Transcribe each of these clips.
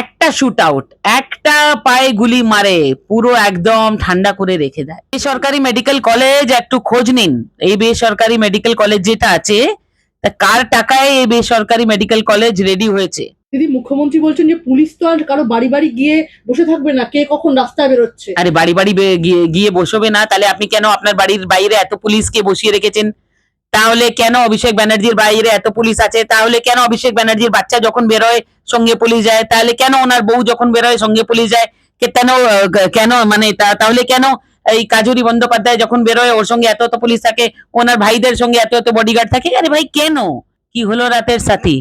একটা shoot out একটা পায়ে গুলি মারে পুরো একদম ঠান্ডা করে রেখে দেয়। বেসরকারি মেডিকেল কলেজ একটু খোঁজ নিন। এই বেসরকারি মেডিকেল কলেজ যেটা আছে তা কার টাকায় এই বেসরকারি মেডিকেল কলেজ রেডি হয়েছে? দিদি মুখ্যমন্ত্রী বলছেন যে পুলিশ তো আর কারও বাড়ি বাড়ি গিয়ে বসে থাকবে না কে কখন রাস্তায় বেরোচ্ছে। আরে বাড়ি বাড়ি গিয়ে গিয়ে বসবে না তাহলে আপনি কেন আপনার বাড়ির বাইরে এত পুলিশকে বসিয়ে রেখেছেন? তাহলে কেন অভিষেক ব্যানার্জির বাইরে এত পুলিশ আছে? তাহলে কেন অভিষেক ব্যানার্জির বাচ্চা যখন বেরোয় সঙ্গে পুলিশ যায়? তাহলে কেন ওনার বউ যখন বেরোয় সঙ্গে পুলিশ যায়? কেন কেন মানে তাহলে কেন এই কাজুরি বন্দ্যোপাধ্যায় যখন বেরোয় ওর সঙ্গে এত এত পুলিশ থাকে, ওনার ভাইদের সঙ্গে এত এত বডিগার্ড থাকে? আরে ভাই, কেন? কি হলো রাতের সাথী?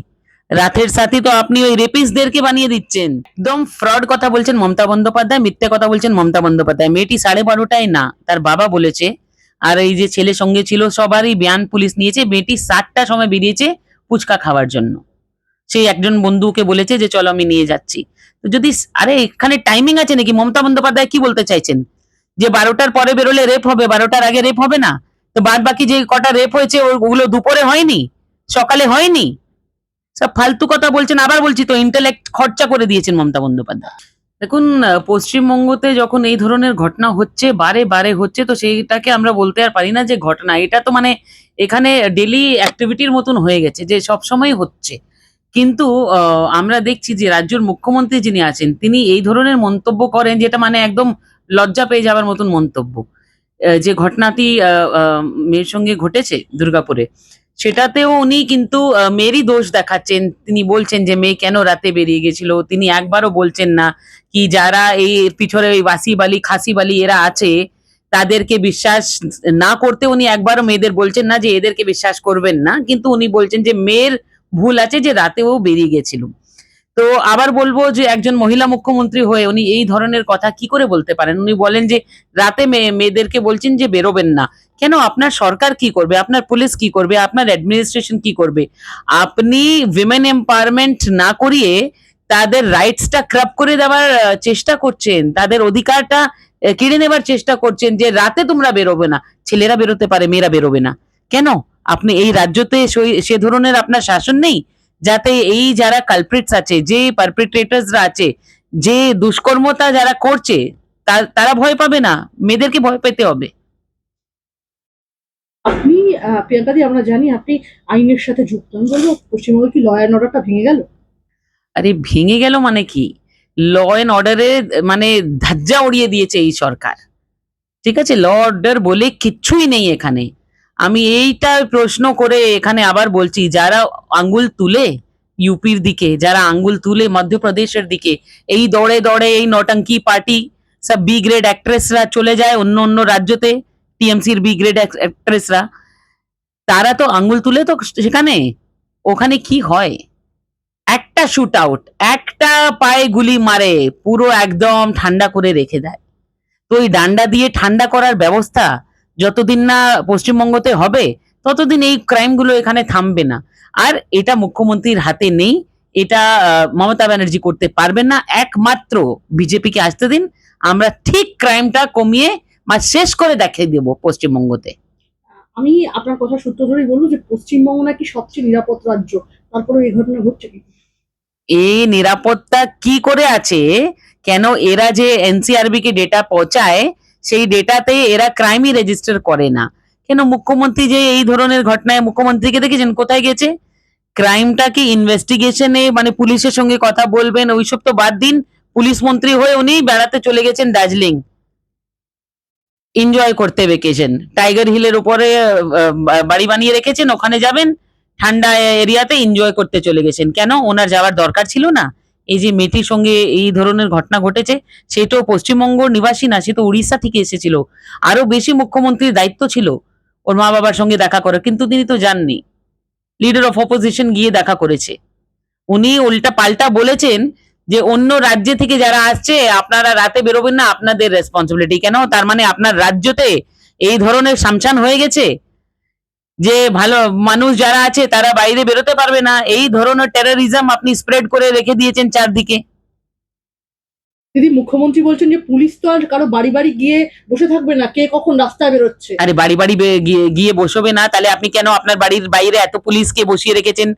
রাতের সাথী তো আপনি ওই রেপিসদেরকে বানিয়ে দিচ্ছেন। একদম ফ্রড কথা বলছেন মমতা বন্দ্যোপাধ্যায়, মিথ্যে কথা বলছেন মমতা বন্দ্যোপাধ্যায়। মেয়েটি সাড়ে বারোটায় না, তার বাবা বলেছে আর এই যে ছেলে সঙ্গে ছিল সবারই বিয়ান পুলিশ নিয়েছে, মেয়েটি সাতটার সময় বেরিয়েছে ফুচকা খাওয়ার জন্য। সেই একজন বন্ধুকে বলেছে যে, চলো আমি নিয়ে যাচ্ছি। তো যদি আরে, এখানে টাইমিং আছে নাকি? মমতা বন্দ্যোপাধ্যায় কি বলতে চাইছেন? যে বারোটার পরে বেরোলে রেপ হবে, বারোটার আগে রেপ হবে না? তো বাদ বাকি যে কটা রেপ হয়েছে ওগুলো দুপুরে হয়নি? সকালে হয়নি? সব ফালতু কথা বলছেন, আবার বলছি তো ইন্টেলেক্ট খরচা করে দিয়েছেন মমতা বন্দ্যোপাধ্যায়। দেখুন পশ্চিমবঙ্গতে যখন এই ধরনের ঘটনা হচ্ছে, বারে বারে হচ্ছে, তো সেইটাকে আমরা বলতে আর পারি না যে ঘটনা। এটা তো মানে এখানে ডেলি অ্যাক্টিভিটির মতন হয়ে গেছে, যে সব সময় হচ্ছে। কিন্তু আমরা দেখছি যে রাজ্যের মুখ্যমন্ত্রী যিনি আছেন, তিনি এই ধরনের মন্তব্য করেন, যেটা মানে একদম লজ্জা পেয়ে যাওয়ার মতন মন্তব্য। যে ঘটনাটি মেয়ের সঙ্গে ঘটেছে দুর্গাপুরে সেটাতেও উনি কিন্তু মেয়েরই দোষ দেখাচ্ছেন। তিনি বলছেন যে, মেয়ে কেন রাতে বেরিয়ে গেছিল? তিনি একবারও বলছেন না কি যারা এই পিছনে ওই বাসি বালি খাসি বালি এরা আছে, তাদেরকে বিশ্বাস না করতে উনি একবারও মেয়েদের বলছেন না যে, এদেরকে বিশ্বাস করবেন না। কিন্তু উনি বলছেন যে, মেয়ের ভুল আছে যে, রাতেও বেরিয়ে গেছিল। তো আবার বলব যে, একজন মহিলা মুখ্যমন্ত্রী হয়ে উনি এই ধরনের কথা কি করে বলতে পারেন? উনি বলেন যে, রাতে মেয়ে- মেয়েদেরকে বলছেন যে, বেরোবেন না। কেন আপনার সরকার কি করবে? আপনার পুলিশ কি করবে? আপনার অ্যাডমিনিস্ট্রেশন কি করবে? আপনি উইমেন এম্পাওয়ারমেন্ট না করিয়ে তাদের রাইটসটা ক্রাব করে দেওয়ার চেষ্টা করছেন। তাদের অধিকারটা কেড়ে নেবার চেষ্টা করছেন যে রাতে তোমরা বেরোবে না। ছেলেরা বেরোতে পারে, মেয়েরা বেরোবে না। কেন? আপনি এই রাজ্যতে সে ধরনের আপনার শাসন নেই? যাতে এই যারা কালপ্রিটস আছে, যে পারপিট্রেটার্সরা আছে, যে দুষ্কর্মতা যারা করছে তারা ভয় পাবে না? মেয়েদেরকে ভয় পেতে হবে। প্রিয়াঙ্কাদি আমরা জানি আপনি আইনের সাথে যুক্ত। আমি বলব, পশ্চিমবঙ্গে কি ল অ্যান্ড অর্ডারটা ভেঙে গেল? আরে, ভেঙে গেল মানে কি? ল এন্ড অর্ডারে মানে ধাজ্জা উড়িয়ে দিয়েছে এই সরকার। ঠিক আছে? ল অর্ডার বলে কিচ্ছুই নেই এখানে। আমি এইটা প্রশ্ন করে এখানে আবার বলছি, যারা আঙ্গুল তুলে ইউপির দিকে, যারা আঙ্গুল তুলে মধ্যপ্রদেশের দিকে, এই দৌড়ে দৌড়ে এই নটঙ্কি পার্টি, সব বি গ্রেড অ্যাক্ট্রেসরা চলে যায় অন্য অন্য রাজ্যতে টিএমসির বি গ্রেড অ্যাক্ট্রেসরা তারা তো আঙ্গুল তুলে তো সেখানে। ওখানে কি হয়? একটা শুট আউট একটা পায়ে গুলি মারে, পুরো একদম ঠান্ডা করে রেখে দেয়। তো ওই ডান্ডা দিয়ে ঠান্ডা করার ব্যবস্থা যতদিন না পশ্চিমবঙ্গতে হবে, ততদিন এই ক্রাইমগুলো এখানে থামবে না। আর এটা মুখ্যমন্ত্রীর হাতে নেই, এটা মমতা ব্যানার্জি করতে পারবেন না। একমাত্র বিজেপিকে আসতে দিন, আমরা ঠিক ক্রাইমটা কমিয়ে বা শেষ করে দেখিয়ে দেবো পশ্চিমবঙ্গতে। আমি আপনার কথা সূত্র ধরেই বলব যে পশ্চিমবঙ্গ নাকি সবচেয়ে নিরাপদ রাজ্য। তারপরে এই ঘটনা ঘটছে কি? এই নিরাপত্তা কি করে আছে? কেন এরা যে এনসিআরবি কে ডেটা পৌঁছায়, সেই ডেটাতে এরা ক্রাইমই রেজিস্টার করে না। কেন মুখ্যমন্ত্রী যে এই ধরনের ঘটনায় মুখ্যমন্ত্রীকে দেখেছেন? কোথায় গেছে? ক্রাইমটা কি ইনভেস্টিগেশনে মানে পুলিশের সঙ্গে কথা বলবেন, ওইসব তো বাদ দিন। পুলিশ মন্ত্রী হয়ে উনি বেড়াতে চলে গেছেন দার্জিলিং। এনজয় করতে ভেকেশন টাইগার হিলের উপরে বাড়ি বানিয়ে রেখেছেন, ওখানে যাবেন, ঠান্ডা এরিয়াতে এনজয় করতে চলে গেছেন। কেন? ওনার যাওয়ার দরকার ছিল না। এই যে মেয়েটির সঙ্গে এই ধরনের ঘটনা ঘটেছে সে তো পশ্চিমবঙ্গ নিবাসী না, সে তো উড়িষ্যা থেকে এসেছিল। আরও বেশি মুখ্যমন্ত্রীর দায়িত্ব ছিল, ওর মা বাবার সঙ্গে দেখা করে, কিন্তু তিনি তো যাননি। লিডার অফ অপোজিশন গিয়ে দেখা করেছে। উনি উল্টা পাল্টা বলেছেন যে অন্য রাজ্য থেকে যারা আসছে আপনারা রাতে বেরোবেন না আপনাদের রেসপন্সিবিলিটি কেন? তার মানে আপনার রাজ্যতে এই ধরনের সামসান হয়ে গেছে? যে ভালো মানুষ যারা আছে তারা বাইরে বেরোতে পারবে না। এই ধরনের টেরোরিজম আপনি স্প্রেড করে রেখে দিয়েছেন চারদিকে। দিদি মুখ্যমন্ত্রী বলছেন যে পুলিশ তো আর কারও বাড়ি বাড়ি গিয়ে বসে থাকবে না কে কখন রাস্তায় বেরোচ্ছে? আরে বাড়ি বাড়ি গিয়ে গিয়ে বসবে না তাহলে আপনি কেন আপনার বাড়ির বাইরে এত পুলিশকে বসিয়ে রেখেছেন?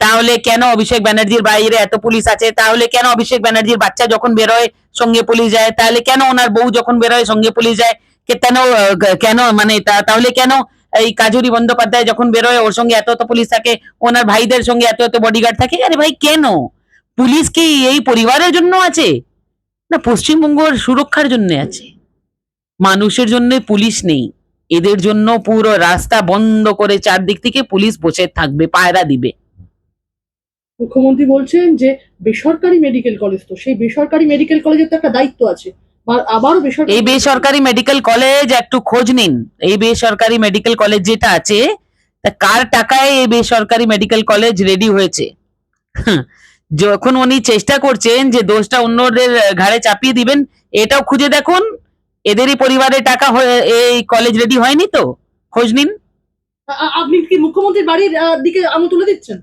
তাহলে কেন অভিষেক ব্যানার্জির বাইরে এত পুলিশ আছে? তাহলে কেন অভিষেক ব্যানার্জির বাচ্চা যখন বেরোয়, সঙ্গে পুলিশ যায়? তাহলে কেন ওনার বউ যখন বেরোয়, সঙ্গে পুলিশ যায়? কেন কেন মানে তাহলে কেন এই কাজুরি বন্দ্যোপাধ্যায় যখন বেরোয়, ওর সঙ্গে এত এত পুলিশ থাকে, ওনার ভাইদের সঙ্গে এত এত বডিগার্ড থাকে? আরে ভাই, কেন? পুলিশ কি এই পরিবারের জন্য আছে? না পশ্চিমবঙ্গের সুরক্ষার জন্য আছে। মানুষের জন্য পুলিশ নেই। এদের জন্য পুরো রাস্তা বন্ধ করে চারদিক থেকে পুলিশ বসে থাকবে, পায়রা দিবে। মুখ্যমন্ত্রী বলছেন যে বেসরকারি মেডিকেল কলেজ তো সেই বেসরকারি মেডিকেল কলেজের তো একটা দায়িত্ব আছে। আবারও বেসরকারি এই বেসরকারি মেডিকেল কলেজ একটু খোঁজ নিন। এই বেসরকারি মেডিকেল কলেজ যেটা আছে তা কার টাকায় এই বেসরকারি মেডিকেল কলেজ রেডি হয়েছে? যখন উনি চেষ্টা করছেন যে দোষটা অন্যদের ঘাড়ে চাপিয়ে দিবেন এটাও খুঁজে দেখুন। এদেরই পরিবারের টাকা হয়ে এই কলেজ রেডি হয়নি তো? খোঁজ নিন। আপনি কি মুখ্যমন্ত্রীর বাড়ির দিকে আঙুল তুলে দিচ্ছেন?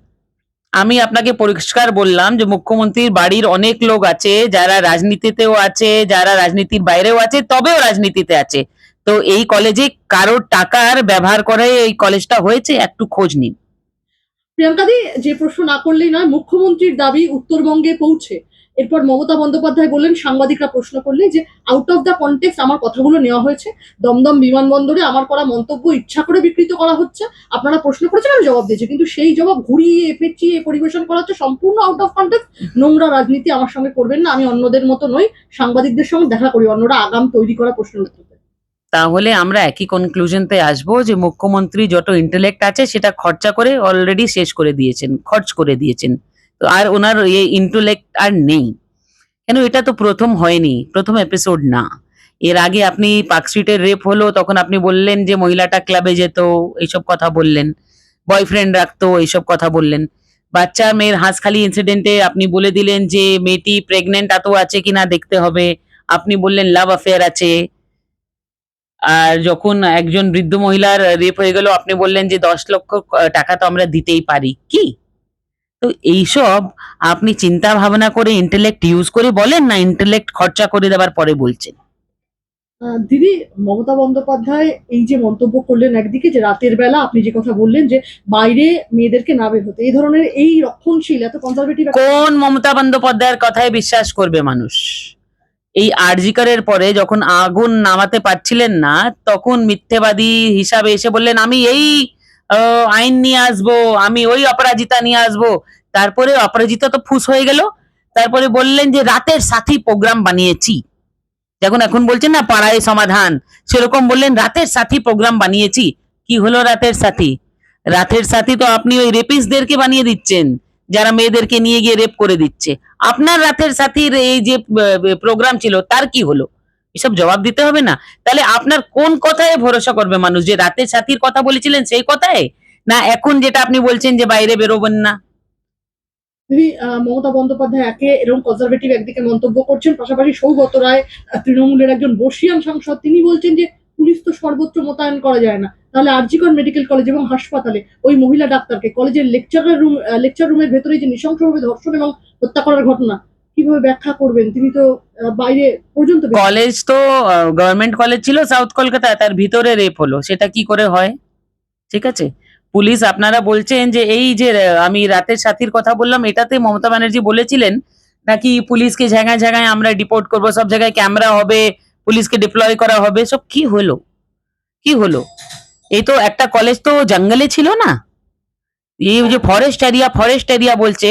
আমি আপনাকে পরিষ্কার বললাম যে মুখ্যমন্ত্রীর বাড়ির অনেক লোক আছে, যারা রাজনীতিতেও আছে, যারা রাজনীতির বাইরেও আছে, তবেও রাজনীতিতে আছে। তো এই কলেজে কারোর টাকার ব্যবহার করে এই কলেজটা হয়েছে? একটু খোঁজ নিন। প্রিয়াঙ্কাদি, যে প্রশ্ন না করলেই নয়, মুখ্যমন্ত্রীর দাবি উত্তরবঙ্গে পৌঁছে। এরপর মমতা বন্দ্যোপাধ্যায় বললেন, সাংবাদিকরা প্রশ্ন করলে যে আউট অফ দ্য কন্টেক্স আমার কথাগুলো নেওয়া হয়েছে। দমদম বিমানবন্দরে আমার করা মন্তব্য ইচ্ছা করে বিকৃত করা হচ্ছে। আপনারা প্রশ্ন করেছেন, আমি জবাব দিয়েছি। কিন্তু সেই জবাব ঘুরিয়ে, পেঁচিয়ে পরিবেশন করা হচ্ছে সম্পূর্ণ আউট অফ কন্টেক্স নোংরা রাজনীতি আমার সঙ্গে করবেন না, আমি অন্যদের মতো নই। সাংবাদিকদের সঙ্গে দেখা করি, অন্যরা আগাম তৈরি করা প্রশ্ন উত্তর। তাহলে আমরা একই কনক্লুশনতে আসব যে, মুখ্যমন্ত্রী যত ইন্টেলেক্ট আছে, সেটা খরচা করে অলরেডি শেষ করে দিয়েছেন, খরচ করে দিয়েছেন। তো আর ওনার এই ইন্টেলেক্ট আর নেই। কেন এটা তো প্রথম হয়নি, প্রথম এপিসোড না। এর আগে আপনি পার্ক স্ট্রিটের রেপ হলো, তখন আপনি বললেন যে মহিলাটা ক্লাবে যেত, এইসব কথা বললেন। বয়ফ্রেন্ড রাখতো, এইসব কথা বললেন। বাচ্চা মেয়ের হাঁসখালি ইনসিডেন্টে আপনি বলে দিলেন যে মেয়েটি প্রেগনেন্ট এত আছে কিনা দেখতে হবে। আপনি বললেন লাভ অ্যাফেয়ার আছে। আর যখন একজন বৃদ্ধ মহিলার রেপ হয়ে গেল, আপনি বললেন যে দশ লক্ষ টাকা তো আমরা দিতেই পারি। কি? তো এইসব আপনি চিন্তা ভাবনা করে ইন্টেলেক্ট ইউজ করে বলেন না ইন্টেলেক্ট খরচা করে দেওয়ার পরে বলছেন? দিদি মমতা বন্দ্যোপাধ্যায় এই যে মন্তব্য করলেন একদিকে যে রাতের বেলা আপনি যে কথা বললেন যে বাইরে মেয়েদেরকে না বের হতে এই ধরনের এই রক্ষণশীল এত কনজারভেটিভ কোন মমতা বন্দ্যোপাধ্যায়ের কথায় বিশ্বাস করবে মানুষ? এই আরজিকারের পরে যখন আগুন নামাতে পারছিলেন না তখন মিথ্যেবাদী হিসাবে এসে বললেন আমি এই আইন নিয়ে আসব, আমি ওই অপরাজিতা নিয়ে আসব। তারপরে অপরাজিতা তো ফুস হয়ে গেল। তারপরে বললেন যে, রাতের সাথী প্রোগ্রাম বানিয়েছি। যখন এখন বলছেন না, পাড়ায় সমাধান। সেরকম বললেন, রাতের সাথী প্রোগ্রাম বানিয়েছি। কি হলো রাতের সাথী? রাতের সাথী তো আপনি ওই রেপিসদেরকে বানিয়ে দিচ্ছেন, যারা মেয়েদেরকে নিয়ে গিয়ে রেপ করে দিচ্ছে। আপনার রাতের সাথীর এই যে প্রোগ্রাম ছিল, তার কি হলো? এসব জবাব দিতে হবে না। তাহলে আপনার কোন কথায় ভরসা করবে মানুষ? যে রাতের সাথীর কথা বলেছিলেন সেই কথায়? না এখন যেটা আপনি বলছেন যে বাইরে বেরোবেন না? মমতা বন্দ্যোপাধ্যায় একে এরকম কনজারভেটিভ একদিকে মন্তব্য করছেন, পাশাপাশি সৌগত রায় তৃণমূলের একজন বর্ষিয়ান সাংসদ, তিনি বলছেন যে পুলিশ তো সর্বোচ্চ মোতায়েন করা যায় না। তাহলে আরজিকর মেডিকেল কলেজ এবং হাসপাতালে ওই মহিলা ডাক্তারকে কলেজের লেকচারের রুম লেকচার রুমের ভেতরে যে নৃশংসভাবে ধর্ষণ এবং হত্যা করার ঘটনা কীভাবে ব্যাখ্যা করবেন? তিনি তো বাইরে পর্যন্ত কলেজ তো গভর্নমেন্ট কলেজ ছিল সাউথ কলকাতায় তার ভিতরে রেপ হলো। সেটা কি করে হয়? ঠিক আছে? পুলিশ আপনারা বলছেন যে এই যে আমি রাতের সাথীর কথা বললাম, এটাতে মমতা ব্যানার্জি বলেছিলেন, নাকি পুলিশকে জায়গায় জায়গায় আমরা ডিপোর্ট করব, সব জায়গায় ক্যামেরা হবে, পুলিশকে ডিপ্লয় করা হবে, সব কি হলো? কি হলো? এই তো একটা কলেজ তো জঙ্গলে ছিল না? এই যে ফরেস্ট এরিয়া ফরেস্ট এরিয়া বলছে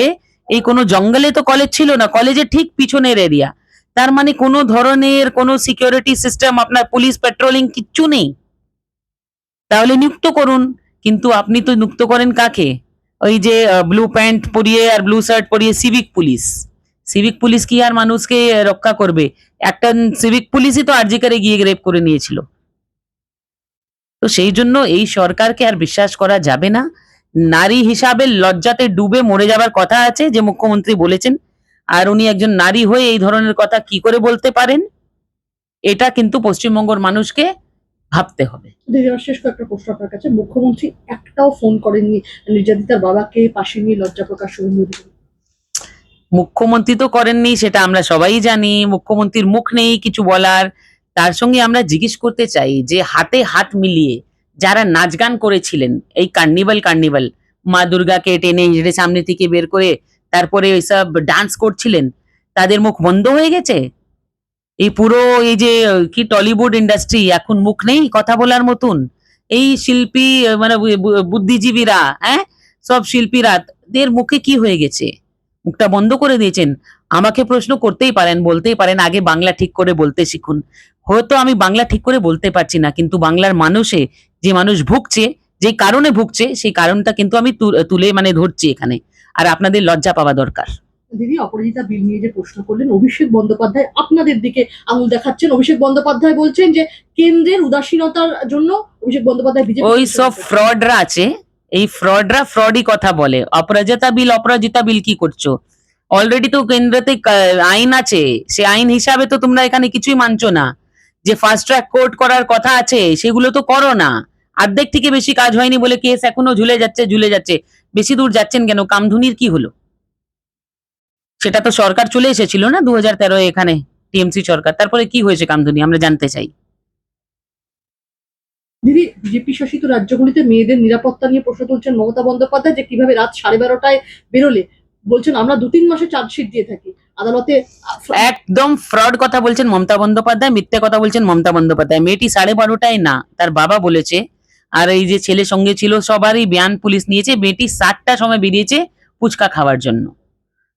এই কোনো জঙ্গলে তো কলেজ ছিল না কলেজের ঠিক পিছনের এরিয়া তার মানে কোনো ধরনের কোনো সিকিউরিটি সিস্টেম আপনার পুলিশ পেট্রোলিং কিচ্ছু নেই। তাহলে নিযুক্ত করুন, কিন্তু আপনি তো নিযুক্ত করেন কাকে? ওই যে ব্লু প্যান্ট পরিয়ে আর ব্লু শার্ট পরিয়ে সিভিক পুলিশ সিভিক পুলিশ কি আর মানুষকে রক্ষা করবে? একটা সিভিক পুলিশই তো আরজিকারে গিয়ে রেপ করে নিয়েছিল। তো সেই জন্য এই সরকারকে আর বিশ্বাস করা যাবে না। নারী হিসাবে লজ্জাতে ডুবে মরে যাবার কথা আছে যে মুখ্যমন্ত্রী বলেছেন। আর উনি একজন নারী হয়ে এই ধরনের কথা কি করে বলতে পারেন? এটা কিন্তু পশ্চিমবঙ্গের মানুষকে ভাবতে হবে। শেষ কয়েকটা প্রশ্ন আপনার কাছে। মুখ্যমন্ত্রী একটাও ফোন করেননি। নির্যাতিতার বাবাকে পাশে নিয়ে লজ্জা প্রকাশ মুখ্যমন্ত্রী তো করেননি সেটা আমরা সবাই জানি। মুখ্যমন্ত্রীর মুখ নেই কিছু বলার। তার সঙ্গে আমরা জিজ্ঞেস করতে চাই যে হাতে হাত মিলিয়ে যারা নাচ গান করেছিলেন, এই কার্নিভাল কার্নিভাল মা দুর্গাকে টেনে হিঁড়ে সামনে থেকে বের করে তারপরে ওইসব ডান্স করছিলেন, তাদের মুখ বন্ধ হয়ে গেছে? এই পুরো এই যে, কি টলিউড ইন্ডাস্ট্রি এখন মুখ নেই কথা বলার মতন? এই শিল্পী মানে বুদ্ধিজীবীরা হ্যাঁ? সব শিল্পীরা, দের মুখে কি হয়ে গেছে? মুখটা বন্ধ করে দিয়েছেন। আমাকে প্রশ্ন করতেই পারেন, বলতেই পারেন, আগে বাংলা ঠিক করে বলতে শিখুন। হয়তো আমি বাংলা ঠিক করে বলতে পারছি না, কিন্তু বাংলার মানুষে যে মানুষ ভুগছে যে কারণে ভুগছে সেই কারণটা কিন্তু আমি তুলে মানে ধরছি এখানে। আর আপনাদের লজ্জা পাওয়া দরকার। দিদি অপরাজিতা বিল নিয়ে যে প্রশ্ন করলেন অভিষেক বন্দ্যোপাধ্যায় আপনাদের দিকে আঙুল দেখাচ্ছেন। অভিষেক বন্দ্যোপাধ্যায় বলছেন যে কেন্দ্রের উদাসীনতার জন্য অভিষেক বন্দ্যোপাধ্যায় বিজেপি ওই সব ফ্রডরা আছে এই ফ্রডরা ফ্রডই কথা বলে। অপরাজিতা বিল অপরাজিতা বিল কি করছ? অলরেডি তো কেন্দ্রতে আইন আছে। সে আইন হিসাবে তো তোমরা এখানে কিছুই মানছো না। যে ফাস্ট ট্র্যাক কোর্ট করার কথা আছে সেগুলো তো করো না। অর্ধেক থেকে বেশি কাজ হয়নি বলে কেস এখনও ঝুলে যাচ্ছে ঝুলে যাচ্ছে। বেশি দূর যাচ্ছেন কেন? কামধুনির কি হলো? সেটা তো সরকার চলে এসেছিল না দু হাজার তেরো এখানে টিএমসি সরকার? তারপরে কি হয়েছে কামধুনি? আমরা জানতে চাই। দিদি বিজেপি শাসিত রাজ্যগুলিতে মেয়েদের নিরাপত্তা নিয়ে প্রশ্ন তুলছেন মমতা বন্দ্যোপাধ্যায় যে কীভাবে রাত সাড়ে বারোটায় বেরোলে। বলছেন আমরা দু তিন মাসে চার্জশিট দিয়ে থাকি। আদালতে একদম ফ্রড কথা বলছেন মমতা বন্দ্যোপাধ্যায় মিথ্যে কথা বলছেন মমতা বন্দ্যোপাধ্যায়। মেয়েটি সাড়ে বারোটায় না তার বাবা বলেছে আর এই যে ছেলে সঙ্গে ছিল সবারই বিয়ান পুলিশ নিয়েছে, মেয়েটি সাতটার সময় বেরিয়েছে ফুচকা খাওয়ার জন্য।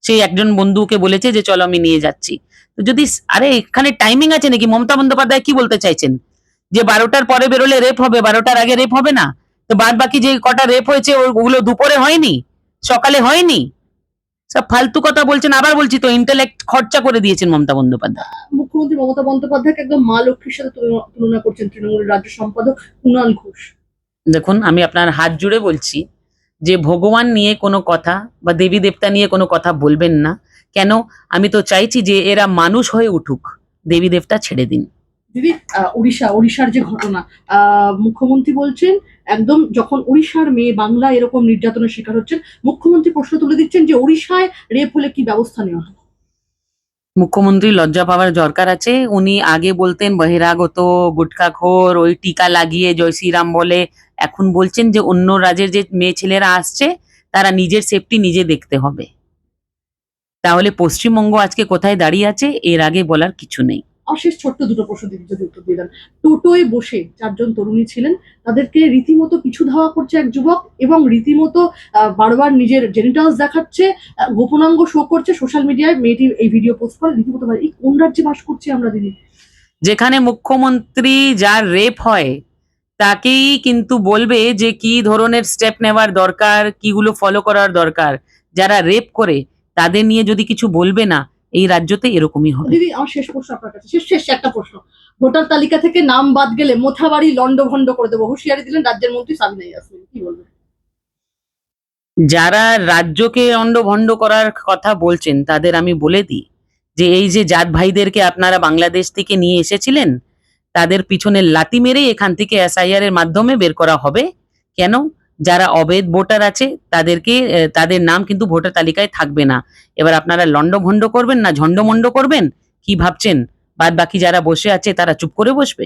সেই একজন বন্ধুকে বলেছে যে, চলো আমি নিয়ে যাচ্ছি। তো যদি আরে, এখানে টাইমিং আছে নাকি? মমতা বন্দ্যোপাধ্যায় কি বলতে চাইছেন? যে বারোটার পরে বেরোলে রেপ হবে, বারোটার আগে রেপ হবে না? তো বাদ বাকি যে কটা রেপ হয়েছে ওগুলো দুপুরে হয়নি? সকালে হয়নি? সব ফালতু কথা বলছেন, আবার বলছি তো ইন্টেলেক্ট খরচা করে দিয়েছেন মমতা বন্দ্যোপাধ্যায়। মুখ্যমন্ত্রী মমতা বন্দ্যোপাধ্যায়কে একদম মা লক্ষ্মীর সাথে তুলনা করছেন তৃণমূলের রাজ্য সম্পাদক কুণাল ঘোষ। দেখুন, আমি আপনার হাত জুড়ে বলছি যে ভগবান নিয়ে কোনো কথা বা দেবী দেবতা নিয়ে কোনো কথা বলবেন না। কেন? আমি তো চাইছি যে এরা মানুষ হয়ে উঠুক। দেবী দেবতা ছেড়ে দিন। দিদি উড়িষ্যা উড়িষ্যার যে ঘটনা মুখ্যমন্ত্রী বলছেন, একদম যখন উড়িষ্যার মেয়ে বাংলা এরকম নির্যাতনের শিকার হচ্ছেন, মুখ্যমন্ত্রী প্রশ্ন তুলে দিচ্ছেন যে উড়িষ্যায় রেপ হলে কি ব্যবস্থা নেওয়া হয় মুখ্যমন্ত্রী লজ্জা পাওয়ার দরকার আছে। উনি আগে বলতেন, বহিরাগত গুটখাখোর ওই টিকা লাগিয়ে জয় শ্রীরাম বলে। এখন বলছেন যে, অন্য রাজ্যের যে মেয়ে ছেলেরা আসছে, তারা নিজের সেফটি নিজে দেখতে হবে। তাহলে পশ্চিমবঙ্গ আজকে কোথায় দাঁড়িয়ে আছে, এর আগে বলার কিছু নেই। আর শেষ ছোট্ট দুটো প্রশ্ন যদি উত্তর দিয়ে দেন। টোটোয় বসে চারজন তরুণী ছিলেন, তাদেরকে রীতিমতো পিছু ধাওয়া করছে এক যুবক এবং রীতিমতো বারবার নিজের জেনিটালস দেখাচ্ছে গোপনাঙ্গ শো করছে সোশ্যাল মিডিয়ায় মেয়েটি এই ভিডিও পোস্ট করে, রীতিমতো এই কোন রাজ্যে বাস করছি আমরা দিদি যেখানে মুখ্যমন্ত্রী যার রেপ হয়, তাকেই কিন্তু বলবে যে কি ধরনের স্টেপ নেওয়ার দরকার, কিগুলো ফলো করার দরকার। যারা রেপ করে, তাদের নিয়ে যদি কিছু বলবে না এই রাজ্যতে এরকমই হবে। দিদি আমার শেষ প্রশ্ন আপনার কাছে। শেষ শেষ একটা প্রশ্ন। ভোটার তালিকা থেকে নাম বাদ গেলে মোথাবাড়ি লন্ডভন্ড করে দেবো। হুঁশিয়ারি দিলেন রাজ্যের মন্ত্রী সাবিনা ইয়াসমিন। কি বলবেন? যারা রাজ্যকে অন্ডভন্ড করার কথা বলছেন তাদের আমি বলে দিই যে এই যে জাত ভাইদেরকে আপনারা বাংলাদেশ থেকে নিয়ে এসেছিলেন তাদের পিছনে লাতি মেরে এখান থেকে এসআইআর এর মাধ্যমে বের করা হবে। কেন? যারা অবৈধ ভোটার আছে, তাদেরকে তাদের নাম কিন্তু ভোটার তালিকায় থাকবে না। এবার আপনারা লন্ডভন্ড করবেন না ঝন্ডমন্ড করবেন? কি ভাবছেন? বাদ বাকি যারা বসে আছে, তারা চুপ করে বসবে?